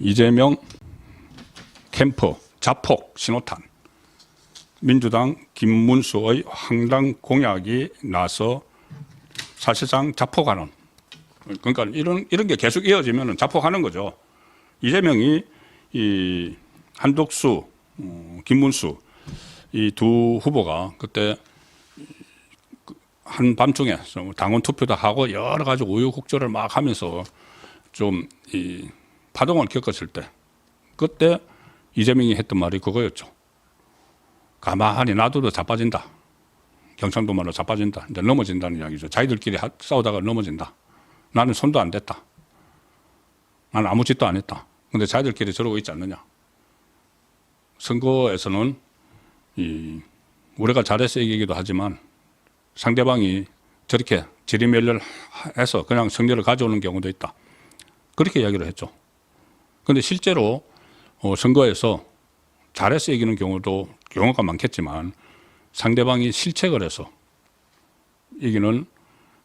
이재명 캠프 자폭 신호탄 민주당 김문수의 황당 공약이 나서 사실상 자폭하는 그러니까 이런 이런 게 계속 이어지면 자폭하는 거죠. 이재명이 이 한독수, 어, 김문수 이 두 후보가 그때 한 밤중에 당원 투표도 하고 여러 가지 우여곡절을 막 하면서 좀이 파동을 겪었을 때 그때 이재명이 했던 말이 그거였죠. 가만히 놔둬도 자빠진다. 경상도 말로 자빠진다. 이제 넘어진다는 이야기죠. 자기들끼리 하- 싸우다가 넘어진다. 나는 손도 안 댔다. 나는 아무 짓도 안 했다. 근데 자기들끼리 저러고 있지 않느냐. 선거에서는 이 우리가 잘해서 이기기도 하지만 상대방이 저렇게 지리멸렬해서 그냥 승리를 가져오는 경우도 있다. 그렇게 이야기를 했죠. 그런데 실제로 어, 선거에서 잘해서 이기는 경우도 경우가 많겠지만 상대방이 실책을 해서 이기는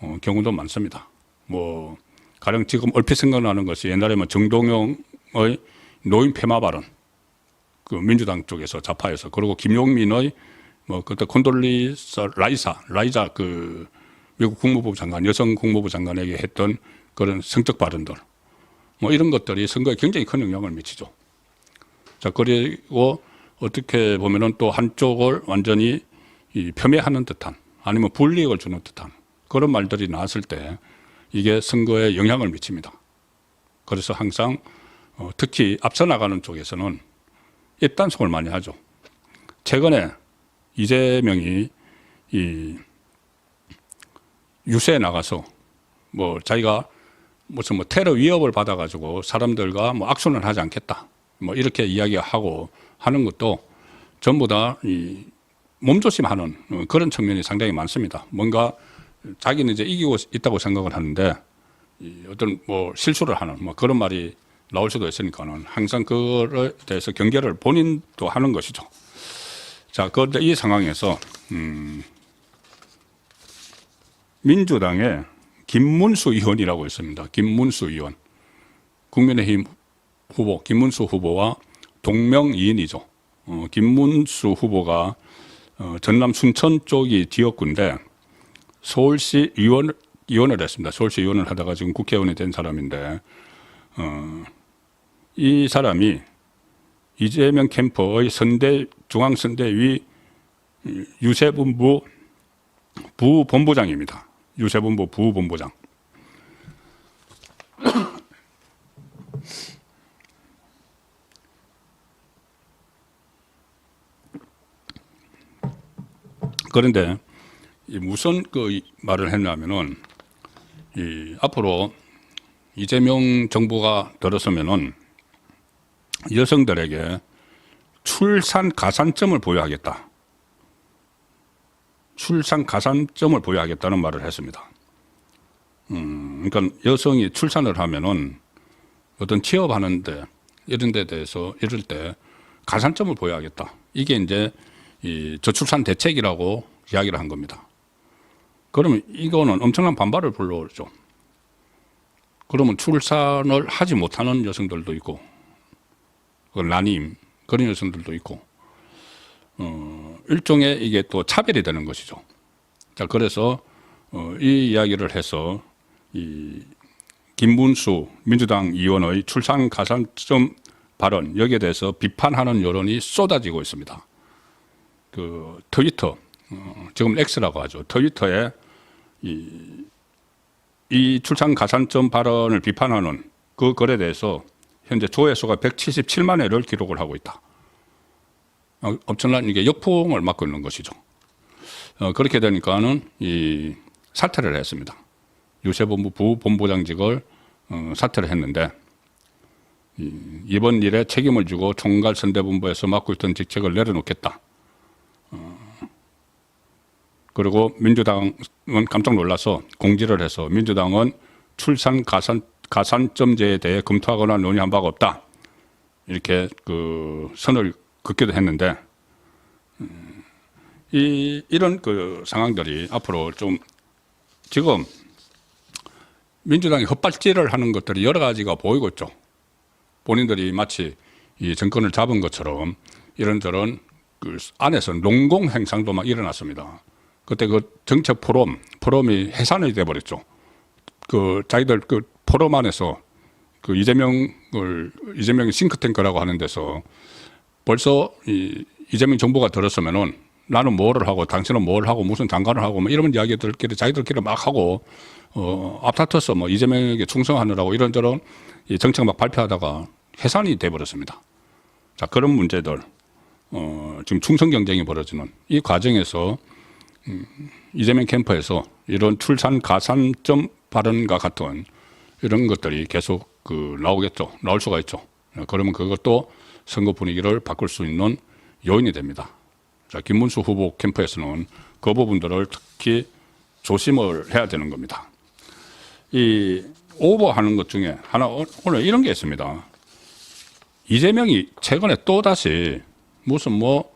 어, 경우도 많습니다. 뭐 가령 지금 얼핏 생각나는 것이 옛날에 뭐 정동영의 노인 폐마 발언 그 민주당 쪽에서 좌파에서 그리고 김용민의 뭐 그때 콘돌리사 라이사 라이자 그 미국 국무부 장관 여성 국무부 장관에게 했던 그런 성적 발언들 뭐 이런 것들이 선거에 굉장히 큰 영향을 미치죠. 자 그리고 어떻게 보면은 또 한쪽을 완전히 이 폄훼하는 듯한 아니면 불이익을 주는 듯한 그런 말들이 나왔을 때 이게 선거에 영향을 미칩니다. 그래서 항상 어, 특히 앞서 나가는 쪽에서는 입단속을 많이 하죠. 최근에 이재명이 이 유세에 나가서 뭐 자기가 무슨 뭐 테러 위협을 받아가지고 사람들과 뭐 악순을 하지 않겠다. 뭐 이렇게 이야기하고 하는 것도 전부 다 이 몸조심하는 어, 그런 측면이 상당히 많습니다. 뭔가 자기는 이제 이기고 있다고 생각을 하는데 이 어떤 뭐 실수를 하는 뭐 그런 말이 나올 수도 있으니까는 항상 그거에 대해서 경계를 본인도 하는 것이죠. 자, 그런데 이 상황에서 음, 민주당의 김문수 의원이라고 있습니다. 김문수 의원. 국민의힘 후보 김문수 후보와 동명이인이죠. 어, 김문수 후보가 어, 전남 순천 쪽이 지역구인데 서울시 의원 의원을 했습니다. 서울시 의원을 하다가 지금 국회의원이 된 사람인데 어, 이 사람이 이재명 캠프의 선대 중앙선대위 유세본부 부본부장입니다. 유세본부 부본부장. 그런데 이 무슨 그 말을 했냐면은 이 앞으로 이재명 정부가 들어서면은 여성들에게 출산 가산점을 보유하겠다. 출산 가산점을 보유하겠다는 말을 했습니다. 음, 그러니까 여성이 출산을 하면은 어떤 취업하는데 이런 데 대해서 이럴 때 가산점을 보유하겠다. 이게 이제 이 저출산 대책이라고 이야기를 한 겁니다. 그러면 이거는 엄청난 반발을 불러오죠. 그러면 출산을 하지 못하는 여성들도 있고, 그 난임 그런 여성들도 있고, 어, 일종의 이게 또 차별이 되는 것이죠. 자, 그래서 어, 이 이야기를 해서 이 김문수 민주당 의원의 출산 가산점 발언 여기에 대해서 비판하는 여론이 쏟아지고 있습니다. 그 트위터 어, 지금 X라고 하죠. 트위터에 이, 이 출산 가산점 발언을 비판하는 그 글에 대해서 현재 조회수가 177만 회를 기록을 하고 있다. 어, 엄청난 이게 역풍을 맞고 있는 것이죠. 어, 그렇게 되니까는 이 사퇴를 했습니다. 유세본부 부본부장직을 어, 사퇴를 했는데 이, 이번 일에 책임을 지고 총괄 선대본부에서 맡고 있던 직책을 내려놓겠다. 그리고 민주당은 깜짝 놀라서 공지를 해서 민주당은 출산 가산 가산점제에 대해 검토하거나 논의한 바가 없다. 이렇게 그 선을 긋기도 했는데 음, 이 이런 그 상황들이 앞으로 좀 지금 민주당이 헛발질을 하는 것들이 여러 가지가 보이고 있죠. 본인들이 마치 이 정권을 잡은 것처럼 이런저런 그 안에서 농공 행상도 막 일어났습니다. 그때 그 정책 포럼 포럼이 해산이 돼 버렸죠. 그 자기들 그 포럼 안에서 그 이재명을 이재명이 싱크탱크라고 하는 데서 벌써 이 이재명 정부가 들었으면은 나는 뭐를 하고 당신은 뭘 하고 무슨 장관을 하고 뭐 이런 이야기들끼리 자기들끼리 막 하고 어 앞다퉈서 뭐 이재명에게 충성하느라고 이런저런 이 정책 막 발표하다가 해산이 돼 버렸습니다. 자 그런 문제들 어 지금 충성 경쟁이 벌어지는 이 과정에서 음, 이재명 캠프에서 이런 출산 가산점 발언과 같은 이런 것들이 계속 그 나오겠죠. 나올 수가 있죠. 어, 그러면 그것도 선거 분위기를 바꿀 수 있는 요인이 됩니다. 자, 김문수 후보 캠프에서는 그 부분들을 특히 조심을 해야 되는 겁니다. 이 오버하는 것 중에 하나 오- 오늘 이런 게 있습니다. 이재명이 최근에 또 다시 무슨 뭐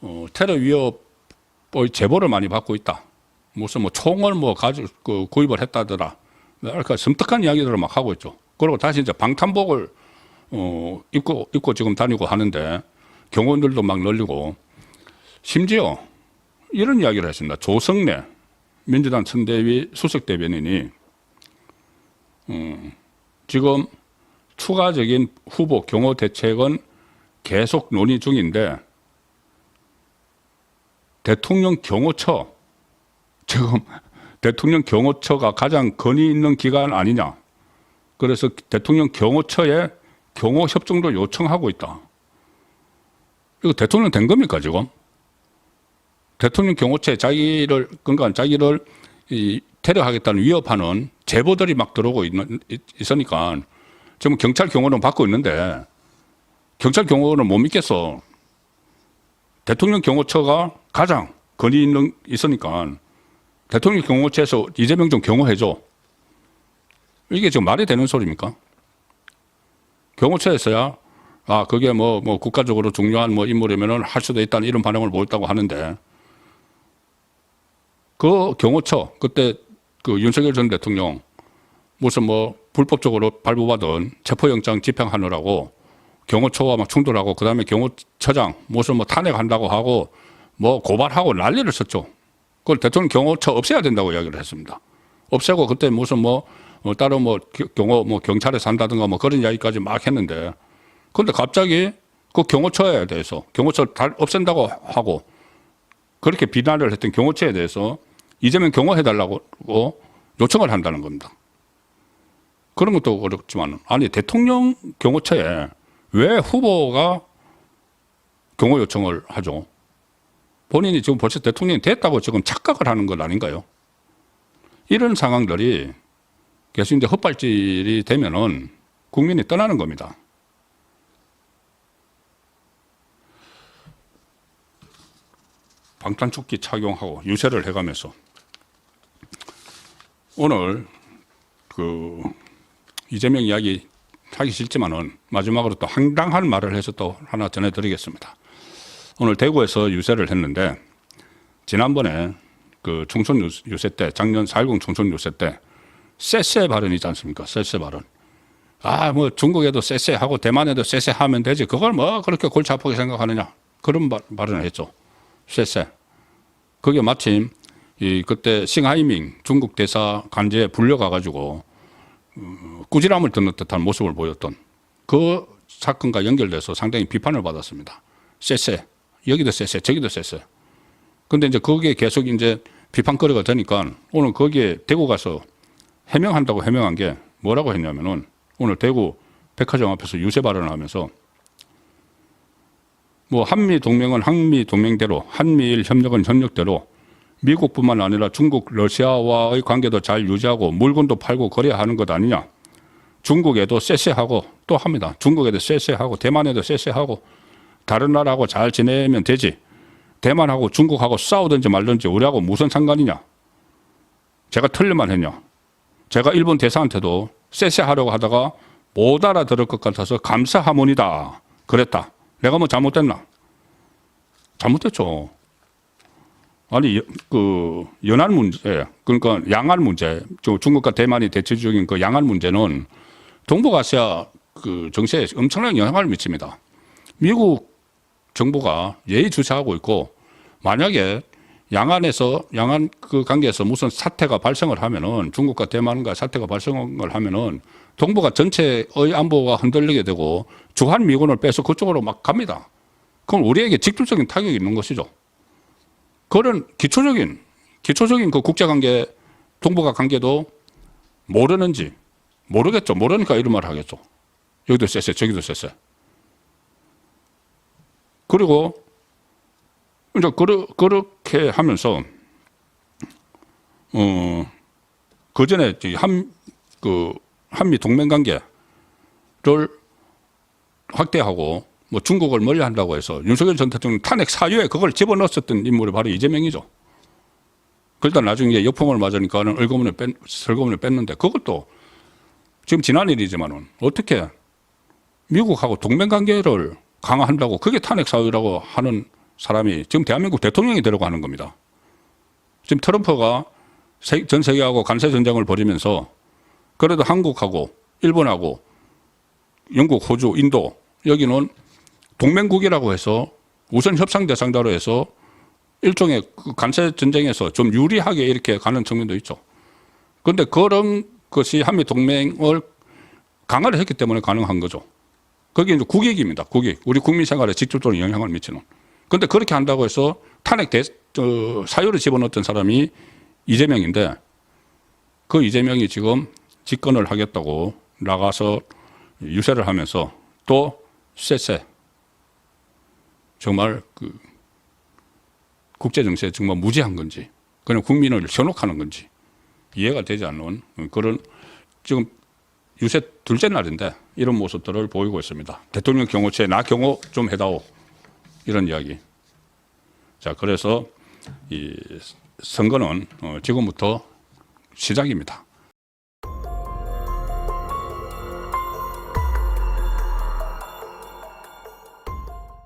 어, 테러 위협의 제보를 많이 받고 있다. 무슨 뭐 총을 뭐 가지 그 구입을 했다더라. 그러니까 섬뜩한 이야기들을 막 하고 있죠. 그리고 다시 이제 방탄복을 어, 입고 입고 지금 다니고 하는데 경호원들도 막 늘리고 심지어 이런 이야기를 했습니다. 조성래 민주당 선대위 수석 대변인이 음, 지금 추가적인 후보 경호 대책은 계속 논의 중인데 대통령 경호처 지금 대통령 경호처가 가장 권위 있는 기관 아니냐. 그래서 대통령 경호처에 경호 협정도 요청하고 있다. 이거 대통령 된 겁니까 지금? 대통령 경호처에 자기를 그러니까 자기를 이 테러하겠다는 위협하는 제보들이 막 들어오고 있는, 있, 있으니까 지금 경찰 경호는 받고 있는데 경찰 경호는 못 믿겠어. 대통령 경호처가 가장 권위 있는 있으니까 대통령 경호처에서 이재명 좀 경호해줘. 이게 지금 말이 되는 소리입니까? 경호처에서야 아 그게 뭐뭐 국가적으로 중요한 뭐 인물이면은 할 수도 있다는 이런 반응을 보였다고 하는데 그 경호처 그때 그 윤석열 전 대통령 무슨 뭐 불법적으로 발부받은 체포영장 집행하느라고 경호처와 막 충돌하고 그다음에 경호처장 무슨 뭐 탄핵한다고 하고 뭐 고발하고 난리를 썼죠. 그걸 대통령 경호처 없애야 된다고 이야기를 했습니다. 없애고 그때 무슨 뭐 어, 따로 뭐 겨- 경호 뭐 경찰에 산다든가 뭐 그런 이야기까지 막 했는데 그런데 갑자기 그 경호처에 대해서 경호처 다 없앤다고 하고 그렇게 비난을 했던 경호처에 대해서 이재명 경호해달라고 요청을 한다는 겁니다. 그런 것도 어렵지만 아니 대통령 경호처에 왜 후보가 경호 요청을 하죠? 본인이 지금 벌써 대통령이 됐다고 지금 착각을 하는 것 아닌가요? 이런 상황들이 계속 이제 헛발질이 되면은 국민이 떠나는 겁니다. 방탄조끼 착용하고 유세를 해가면서 오늘 그 이재명 이야기 하기 싫지만은 마지막으로 또 황당한 말을 해서 또 하나 전해드리겠습니다. 오늘 대구에서 유세를 했는데 지난번에 그 총선 유- 유세 때 작년 4.10 총선 유세 때 쎄쎄 발언 있지 않습니까? 쎄쎄 발언. 아, 뭐 중국에도 쎄쎄 하고 대만에도 쎄쎄 하면 되지. 그걸 뭐 그렇게 골치 아프게 생각하느냐. 그런 발, 발언을 했죠. 쎄쎄. 그게 마침 이 그때 싱하이밍 중국 대사 간제에 불려가 가지고 어, 꾸지람을 듣는 듯한 모습을 보였던 그 사건과 연결돼서 상당히 비판을 받았습니다. 쎄쎄. 여기도 쎄쎄, 저기도 쎄쎄. 근데 이제 거기에 계속 이제 비판거리가 되니까 오늘 거기에 대구 가서 해명한다고 해명한 게 뭐라고 했냐면은 오늘 대구 백화점 앞에서 유세 발언을 하면서 뭐 한미 동맹은 한미 동맹대로 한미일 협력은 협력대로 미국뿐만 아니라 중국, 러시아와의 관계도 잘 유지하고 물건도 팔고 거래하는 것 아니냐. 중국에도 쎄쎄하고 또 합니다. 중국에도 쎄쎄하고 대만에도 쎄쎄하고 다른 나라하고 잘 지내면 되지. 대만하고 중국하고 싸우든지 말든지 우리하고 무슨 상관이냐. 제가 틀릴만 했냐. 제가 일본 대사한테도 쎄쎄 하려고 하다가 못 알아들을 것 같아서 감사하모니다. 그랬다. 내가 뭐 잘못됐나? 잘못됐죠. 아니 여- 그 연안 문제 그러니까 양안 문제 저 중국과 대만이 대치 중인 그 양안 문제는 동북아시아 그 정세에 엄청난 영향을 미칩니다. 미국 정부가 예의주시하고 있고 만약에 양안에서 양안 그 관계에서 무슨 사태가 발생을 하면은 중국과 대만과 사태가 발생을 하면은 동북아 전체의 안보가 흔들리게 되고 주한 미군을 빼서 그쪽으로 막 갑니다. 그럼 우리에게 직접적인 타격이 있는 것이죠. 그런 기초적인 기초적인 그 국제 관계 동북아 관계도 모르는지 모르겠죠. 모르니까 이런 말 하겠죠. 여기도 쎄쎄 저기도 쎄쎄. 그리고 이제 그러, 그렇게 하면서 어 그 전에 한 그 한미 동맹 관계를 확대하고 뭐 중국을 멀리 한다고 해서 윤석열 전 대통령 탄핵 사유에 그걸 집어넣었던 인물이 바로 이재명이죠. 그러다 나중에 역풍을 맞으니까는 얼거문을 뺀, 설거문을 뺐는데 그것도 지금 지난 일이지만은 어떻게 미국하고 동맹 관계를 강화한다고 그게 탄핵 사유라고 하는 사람이 지금 대한민국 대통령이 되려고 하는 겁니다. 지금 트럼프가 세- 전 세계하고 간세 전쟁을 벌이면서 그래도 한국하고 일본하고 영국, 호주, 인도 여기는 동맹국이라고 해서 우선 협상 대상자로 해서 일종의 그 간세 전쟁에서 좀 유리하게 이렇게 가는 측면도 있죠. 그런데 그런 것이 한미 동맹을 강화를 했기 때문에 가능한 거죠. 그게 이제 국익입니다. 국익. 우리 국민 생활에 직접적으로 영향을 미치는. 그런데 그렇게 한다고 해서 탄핵 대, 어, 사유를 집어넣었던 사람이 이재명인데 그 이재명이 지금 집권을 하겠다고 나가서 유세를 하면서 또 쎄쎄 정말 그 국제 정세에 정말 무지한 건지 그냥 국민을 현혹하는 건지 이해가 되지 않는 그런 지금 유세 둘째 날인데 이런 모습들을 보이고 있습니다. 대통령 경호처에 나 경호 좀 해다오 이런 이야기. 자 그래서 이 선거는 어, 지금부터 시작입니다.